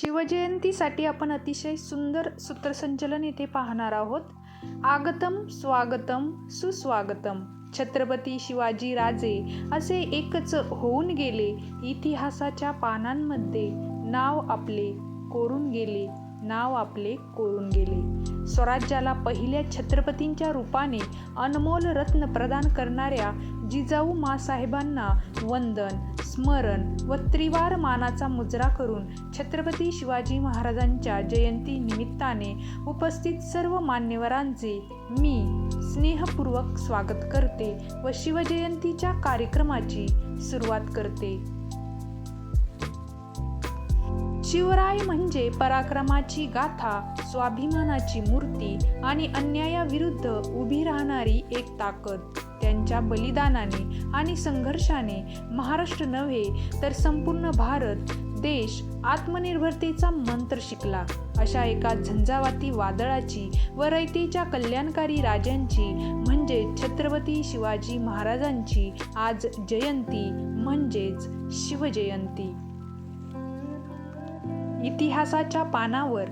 शिवजयंतीसाठी आपण अतिशय सुंदर सूत्रसंचलन येथे पाहणार आहोत. आगतम स्वागतम सुस्वागतम. छत्रपती शिवाजी राजे असे एकच होऊन गेले. इतिहासाच्या पानांमध्ये नाव आपले कोरून गेले. नाव आपले कोरून गेले. स्वराज्याला पहिल्या छत्रपतींच्या रूपाने अनमोल रत्न प्रदान करणाऱ्या जिजाऊ मासाहेबांना वंदन स्मरण व त्रिवार मानाचा मुजरा करून छत्रपती शिवाजी महाराजांच्या जयंती निमित्ताने उपस्थित सर्व मान्यवरांचे मी स्नेहपूर्वक स्वागत करते व शिवजयंतीच्या कार्यक्रमाची सुरुवात करते. शिवराय म्हणजे पराक्रमाची गाथा स्वाभिमानाची मूर्ती आणि अन्यायाविरुद्ध उभी राहणारी एक ताकद. त्यांच्या बलिदानाने आणि संघर्षाने महाराष्ट्र नव्हे तर संपूर्ण भारत देश आत्मनिर्भरतेचा मंत्र शिकला. अशा एका झंझावाती वादळाची व रयतेच्या कल्याणकारी राजांची म्हणजे छत्रपती शिवाजी महाराजांची आज जयंती म्हणजेच शिवजयंती. इतिहासाच्या पानावर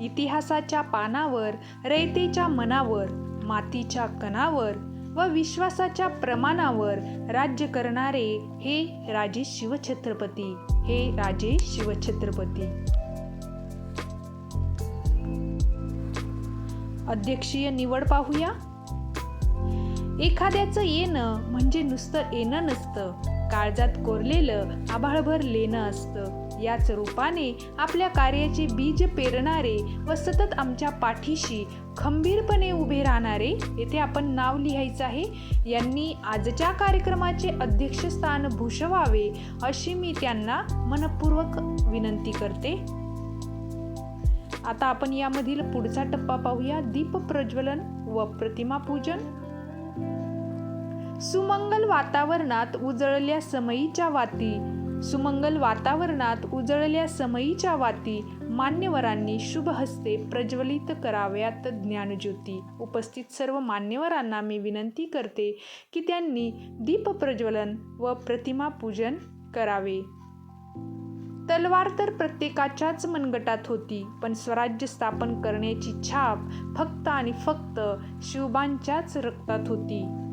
इतिहासाच्या पानावर रयतेच्या मनावर मातीच्या कणावर व विश्वासाच्या प्रमाणावर राज्य करणारे हे राजे शिवछत्रपती हे राजे शिवछत्रपती. अध्यक्षीय निवड पाहूया. एखाद्याचं येणं म्हणजे नुसतं येणं नसतं. काळजात कोरलेलं आभाळभर लेणं असतं. याच रूपाने आपल्या कार्याचे बीज पेरणारे व सतत आमच्या पाठीशी खंबीरपणे उभे राहणारे येथे आपण नाव लिहायचं आहे. यांनी आजच्या कार्यक्रमाचे अध्यक्षस्थान भूषवावे अशी मी त्यांना मनपूर्वक विनंती करते. आता आपण यामधील पुढचा टप्पा पाहूया. दीप प्रज्वलन व प्रतिमा पूजन. सुमंगल वातावरणात उजळल्या समयीच्या वाती सुमंगल वातावरणात उजळल्या समयीच्या वाती मान्यवरांनी शुभ हस्ते प्रज्वलित कराव्यात ज्ञानज्योती. उपस्थित सर्व मान्यवरांना मी विनंती करते की त्यांनी दीप प्रज्वलन व प्रतिमा पूजन करावे. तलवार तर प्रत्येकाच्याच मनगटात होती पण स्वराज्य स्थापन करण्याची छाप फक्त आणि फक्त शिवबांच्याच रक्तात होती.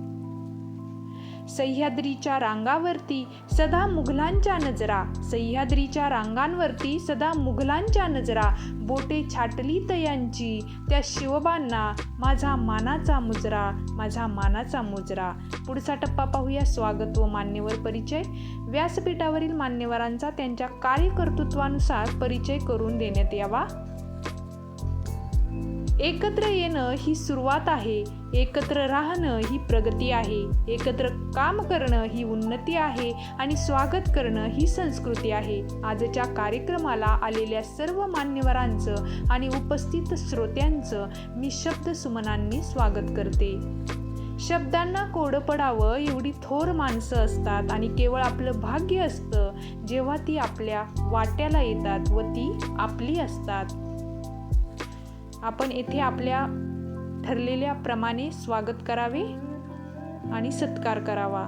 सह्याद्रीच्या रांगावरती सदा मुघलांच्या नजरा. सह्याद्रीच्या रांगांवरती सदा मुघलांच्या नजरा. बोटे छाटली तयांची त्या शिवबांना माझा मानाचा मुजरा माझा मानाचा मुजरा. पुढचा टप्पा पाहूया स्वागत व मान्यवर परिचय. व्यासपीठावरील मान्यवरांचा त्यांच्या कार्यकर्तृत्वानुसार परिचय करून देण्यात यावा. एकत्र येणं ही सुरुवात आहे. एकत्र राहणं ही प्रगती आहे. एकत्र काम करणं ही उन्नती आहे आणि स्वागत करणं ही संस्कृती आहे. आजच्या कार्यक्रमाला आलेल्या सर्व मान्यवरांचं आणि उपस्थित श्रोत्यांचं मी शब्द सुमनांनी स्वागत करते. शब्दांना कोडं पडावं एवढी थोर माणसं असतात आणि केवळ आपलं भाग्य असतं. जेव्हा ती आपल्या वाट्याला येतात व ती आपली असतात. आपण येथे आपल्या ठरलेल्या प्रमाणे स्वागत करावे आणि सत्कार करावा.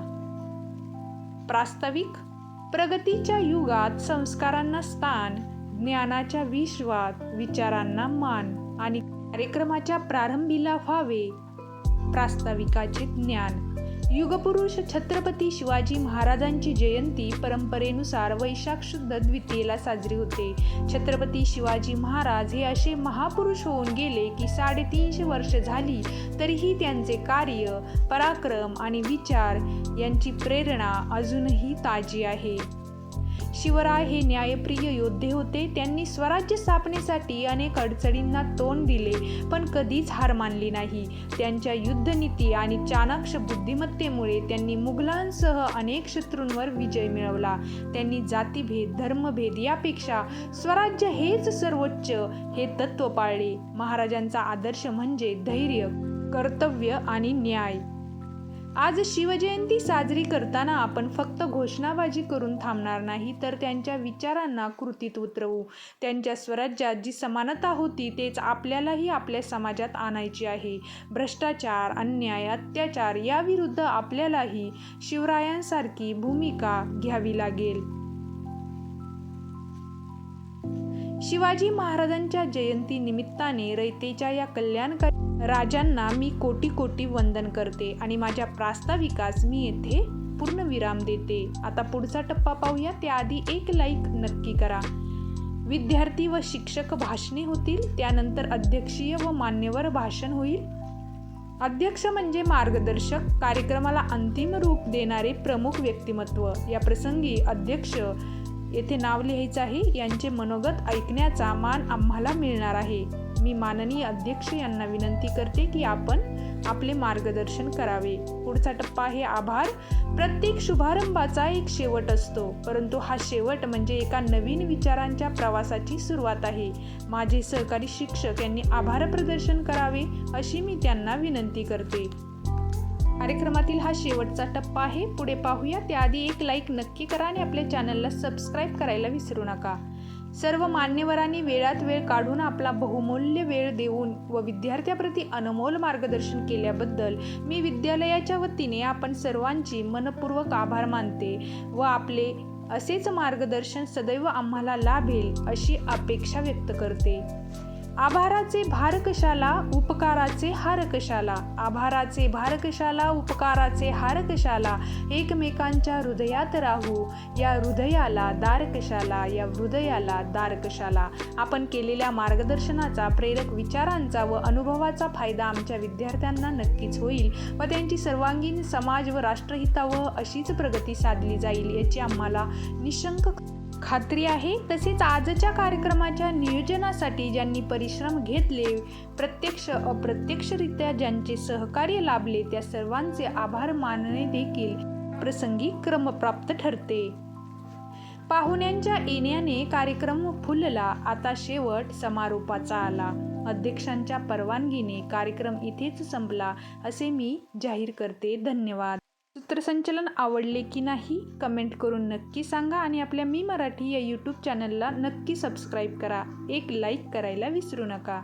प्रास्ताविक प्रगतीच्या युगात संस्कारांना स्थान ज्ञानाच्या विश्वात विचारांना मान आणि कार्यक्रमाच्या प्रारंभीला व्हावे. प्रास्ताविकाचे ज्ञान युगपुरुष छत्रपती शिवाजी महाराजांची जयंती परंपरेनुसार वैशाख शुद्ध द्वितीयेला साजरी होते. छत्रपती शिवाजी महाराज हे असे महापुरुष होऊन गेले की साडेतीनशे वर्ष झाली तरीही त्यांचे कार्य पराक्रम आणि विचार यांची प्रेरणा अजूनही ताजी आहे. शिवराय हे न्यायप्रिय योद्धे होते. त्यांनी स्वराज्य स्थापनेसाठी अनेक अडचणींना तोंड दिले पण कधीच हार मानली नाही. त्यांच्या युद्धनीती आणि चाणाक्ष बुद्धिमत्तेमुळे त्यांनी मुघलांसह अनेक शत्रूंवर विजय मिळवला. त्यांनी जातीभेद धर्मभेद यापेक्षा स्वराज्य हेच सर्वोच्च हे तत्त्व पाळले. महाराजांचा आदर्श म्हणजे धैर्य कर्तव्य आणि न्याय. आज शिवजयंती साजरी करताना आपण फक्त घोषणाबाजी करून थांबणार नाही तर त्यांच्या विचारांना कृतीत उतरवू. त्यांच्या स्वराज्यात जी समानता होती तेच आपल्यालाही आपल्या समाजात आणायची आहे. भ्रष्टाचार अन्याय अत्याचार याविरुद्ध आपल्यालाही शिवरायांसारखी भूमिका घ्यावी लागेल. शिवाजी महाराजांच्या जयंती निमित्ताने रयतेच्या या कल्याणकारी राजांना मी कोटी कोटी वंदन करते आणि माझ्या प्रास्ताविकास मी येथे पूर्ण विराम देते. आता पुढचा टप्पा पाहूया. त्याआधी एक लाईक नक्की करा. विद्यार्थी व शिक्षक भाषणे होतील. त्यानंतर अध्यक्षीय व मान्यवर भाषण होईल. अध्यक्ष म्हणजे मार्गदर्शक. कार्यक्रमाला अंतिम रूप देणारे प्रमुख व्यक्तिमत्व. या प्रसंगी अध्यक्ष येथे नाव लिहायचं आहे यांचे मनोगत ऐकण्याचा मान आम्हाला मिळणार आहे. मी माननीय अध्यक्ष यांना विनंती करते की आपण आपले मार्गदर्शन करावे. पुढचा टप्पा आहे आभार. प्रत्येक शुभारंभाचा एक शेवट असतो. परंतु हा शेवट म्हणजे एका नवीन विचारांच्या प्रवासाची सुरुवात आहे. माझे सहकारी शिक्षक यांनी आभार प्रदर्शन करावे अशी मी त्यांना विनंती करते. कार्यक्रमातील हा शेवटचा टप्पा आहे. पुढे पाहूया. त्याआधी एक लाईक नक्की करा आणि आपल्या चॅनलला सबस्क्राईब करायला विसरू नका. सर्व मान्यवरांनी वेळात वेळ काढून आपला बहुमूल्य वेळ देऊन व विद्यार्थ्याप्रती अनमोल मार्गदर्शन केल्याबद्दल मी विद्यालयाच्या वतीने आपण सर्वांची मनपूर्वक आभार मानते व आपले असेच मार्गदर्शन सदैव आम्हाला लाभेल अशी अपेक्षा व्यक्त करते. आभाराचे भार कशाला उपकाराचे हार कशाला आभाराचे भार कशाला उपकाराचे हार कशाला एकमेकांच्या हृदयात राहू. या हृदयाला दार कशाला या हृदयाला दार कशाला आपण केलेल्या मार्गदर्शनाचा प्रेरक विचारांचा व अनुभवाचा फायदा आमच्या विद्यार्थ्यांना नक्कीच होईल व त्यांची सर्वांगीण समाज व राष्ट्रहितावह अशीच प्रगती साधली जाईल याची आम्हाला निशंक खात्री आहे. तसेच आजच्या कार्यक्रमाच्या नियोजनासाठी ज्यांनी परिश्रम घेतले प्रत्यक्ष अप्रत्यक्षरित्या ज्यांचे सहकार्य लाभले त्या सर्वांचे आभार मानणे देखील प्रसंगी क्रमप्राप्त ठरते. पाहुण्यांच्या येण्याने कार्यक्रम फुलला. आता शेवट समारोपाचा आला. अध्यक्षांच्या परवानगीने कार्यक्रम इथेच संपला असे मी जाहीर करते. धन्यवाद. सूत्रसंचलन आवडले की नाही कमेंट करून नक्की सांगा आणि आपल्या मी मराठी या यूट्यूब चॅनलला नक्की सबस्क्राईब करा. एक लाईक करायला विसरू नका.